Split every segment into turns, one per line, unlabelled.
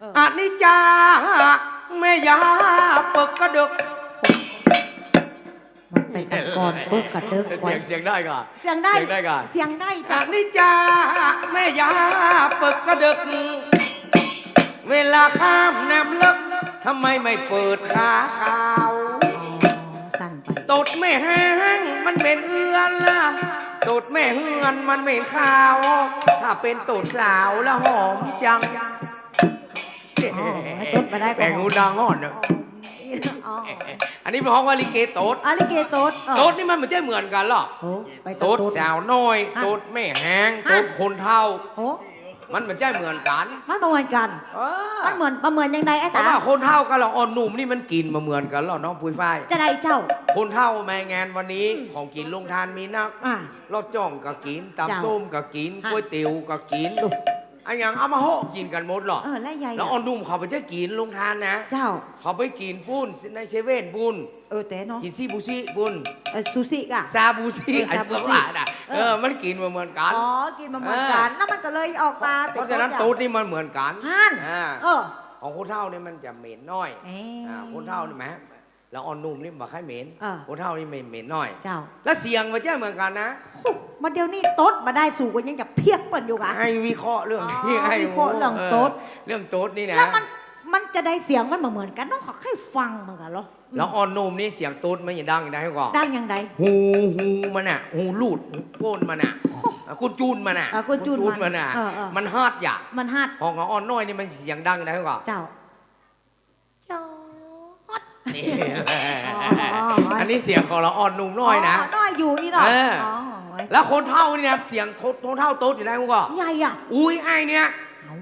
เออ
อันนี้จาแม่ยาปึกกระดึก
มันไปกันก่อนเบิกกระเดิกไว้
เสียงเสียงได้ก่อน
เสียงได้
เสียงได้ก่อน
เสียงได้
อั
จ้ะ
นนี้จาแม่ยาปึกกระดึก เวลาข้ามน้ำลึกทำไมไม่เปิดขาขาว
อ๋อสั้นไป
ตดไม่แห้งมันเป็นเอือนละตดไม่เฮือนมันเป็นขาว ถ้าเป็นตดสาวแล้วหอมจัง
อ๋อให้ตดมาได้ก็
แบ่งหูดังหอนเนอะ
อ๋อ
อันนี้เป็นห้องว่าลิเกโตด
อาลิเกโตดเออ
ตดนี่มันไม่ใช่เหมือนกันหรอก
โอ้ไป
ตดสาวน้อย
ฮะ
ตดไม่แห้ง
ฮะ
ตดคนเท่า
โอ้
มันไม่ใช่เหมือนกัน
มันประเมินกันมันเหมือนประเมินยังไงไอ้
เพราะ
ตา
ว่าคนเท่ากับเราอ่อนหนุ่มนี่มันกินมาเหมือนกันหรอน้องปุ้ยฝ้าย
จะได้เจ้า
คนเท่าแม่งานวันนี้ของกินลงทานมีนัก
อะ
รอดจ้องก็กินตำส้มก็กินก๋วยเตี๋ยวก็กิน อ้อย่างเอามาโหกกินกันหมดหรอก
เออและใหญ่
แล้วออนดุมเขาไปจะกินลงทานนะ
เจ้า
เขาไปกินปุ้นในเซเว่นปุ้น
เออแต่เนาะ
กินซีบูซีปุ้น
เออซูซิกะ
ซาบูซี
เออ
ไอ้
ซาบู
ต
ซิ
ลาดอะ
เอ
เอ
อ
อมันกินมาเหมือนกัน
อ๋อกินมาเหมือนกันนั่นมันก็เลยออกมาป็
เพราะฉะนั้น
ต้
ตู
น
ดนี่มันเหมือนกัน
ฮั่น
อ่า
เออ
ของคนเท่านี่มันจะเหม็นน้อย
เอ้ย
อ่าคนเท่านี่ไหมแล้วออนนุ่มนี่บอกให้เหม็น
เออ
คนเท่านี่ไม่เหม็นน้อย
เจ้า
แล้วเสียงมันจะเหมือนกันนะ
มาเดี๋ยวนี้โต๊ดมาได้สู่กันยังจะเพียกเปิ่นอยู่กะ
ให้วิเคราะห์เรื่อง
อ๋อ
นี้ให้
วิเคราะห์เรื่องโต๊ด
เรื่องโต๊ดนี่นะ
แล้วมันมันจะได้เสียงมันเหมือนกันน้องขอแค่ฟังเหมือนกันเหรอ
แล้วออนนุ่มนี่เสียงโต๊ดมันจะดังอย่างไรให้ก่อน
ดังยังไง
หูหูมันอะหูลูดหูโก้นมันอะอะกุจูนมันอะ
อะกุจูนมัน
มันอะ
เออเออ
มันฮาดอย่า
มันฮัด
ของของออนน้อยนี่มันเสียงดังนะให้ก่อน
เจ้า เจ้าฮัด
นี่
อ๋อ
อันนี้เสียงของเราอ่อนนุ่มน้อยนะ
น้อยอยู่นี่เนาะ
เอออ๋
อ
แล้วคนเท่านี่นะเสียงโทโทเท่าโต๊ดอยู่ได้ให้ก่อน
ใหญ่อะ
อุ้ยไอ้เนี่ย
เอา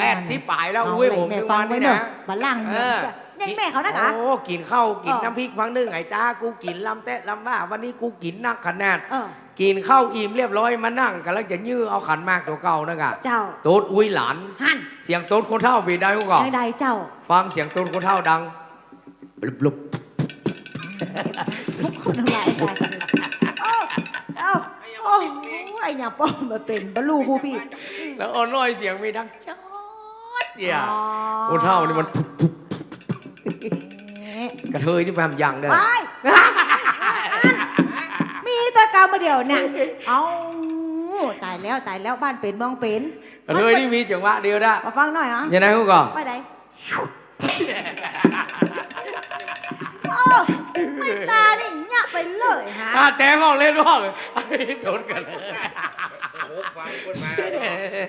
แปดสิบปลายแล้ว
เา
อุ้ยผม
แม่
ทุก
ฟั
วั
ง
น
ไว้
นี่
เนอะ
นะ
บัลลังก์
เอ
เนี่ย
อ
จะยังแม่เขานะกะ
โอ้กินข้าวกิน
เออ
น้ำพริกพังนึ่งไอ้จ้ากูกินลำเตะลำบ้าวันนี้กูกินนักขนาด
เออ
กินข้าวอิ่มเรียบร้อยมานั่งกันแล้วจะยื้อเอาขันมากตัวเก่านะกะ
เจ้า
โต๊ดอุ้ยหลาน
หัน
เสียงโต๊ดคนเท่าปีได้กูก่อน
ใจใดเจ้า
ฟังเสียงโต๊ดคนเท่าดังบลุบลุบ
ทุกคนทั้งหลายใจเอ้าเอ้าโอ้ ไอ้เนี่ยป้อมมาเป็นบรรลูกูพี่
แล้วอ่อนน้อยเสียงมีดังจอดเดียว
อ๋อ
คนเท่านี่มันพุบพุบกระเทยนี่แปมยังเด้อ
ไปมีตัวกรรมมาเดียวเนี่ยเอาตายแล้วตายแล้วบ้านเป็นเมองเป็น
กระเทยนี่มีจังหวะเดียวได้
มาฟังหน่อยเหรอะ
ยังไงกูก่อน
ไปไหนโอ้ไม่ตาดิเนี่ยไปเลยฮะ
อะแตงออกเล่นรอบเลยไอ้โดนกันเลย มา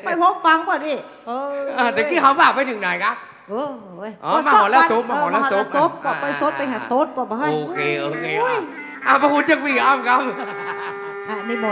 ไปพกฟังก่อนดิเออ
อะแต่กี้เขาฝากไปถึงไหนครับ
เออเว้ย
อ๋อมาหอละซุปมาหอละซุป
เออมหอละซุปบอกไปซดไปหาโต๊ดบอกไปให้
โอเคโอเคอะอะพระคุณจักวีอ้อมครับ
อะนี่หมด